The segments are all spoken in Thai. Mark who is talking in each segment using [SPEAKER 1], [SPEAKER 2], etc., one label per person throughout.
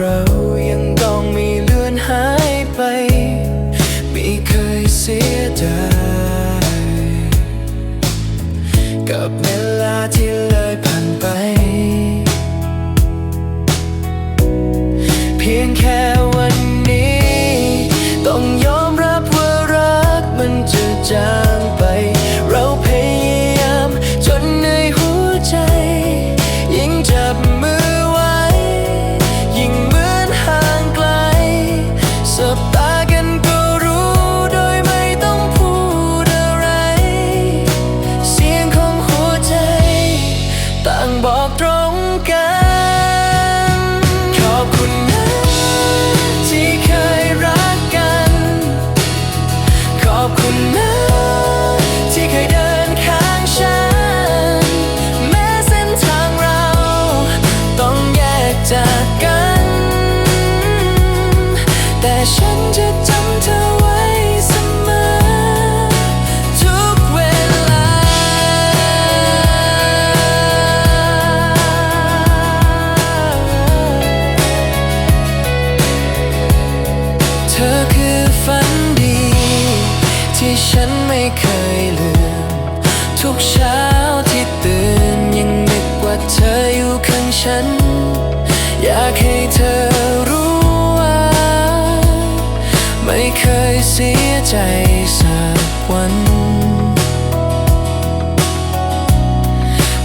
[SPEAKER 1] เรายังต้องไม่เลือนหายไป ไม่เคยเสียดายกับเวลาที่เลยผ่านไป เพียงแค่ อบคุณนะที่เคยเดินข้างฉัน แม้เส้นทางเรา ต้องแยกจากกัน แต่ฉันจะ ทุกเช้าที่ตื่นยังนึกว่าเธออยู่ข้างฉัน อยากให้เธอรู้ว่า ไม่เคยเสียใจสักวัน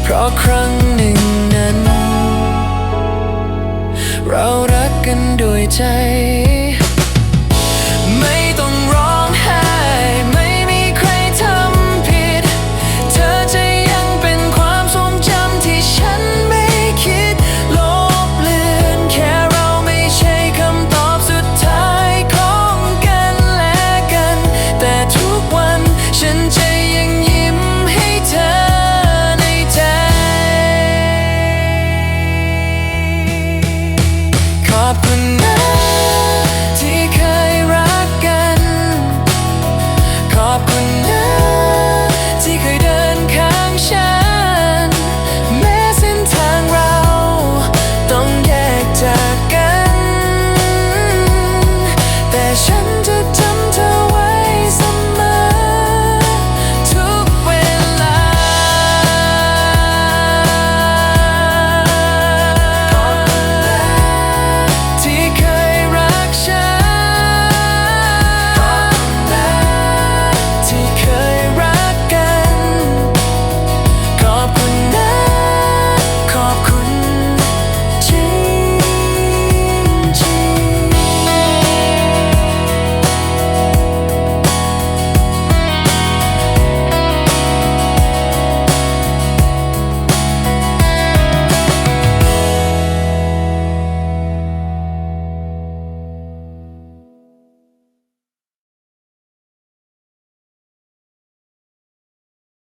[SPEAKER 1] เพราะครั้งหนึ่งนั้น เรารักกันด้วยใจ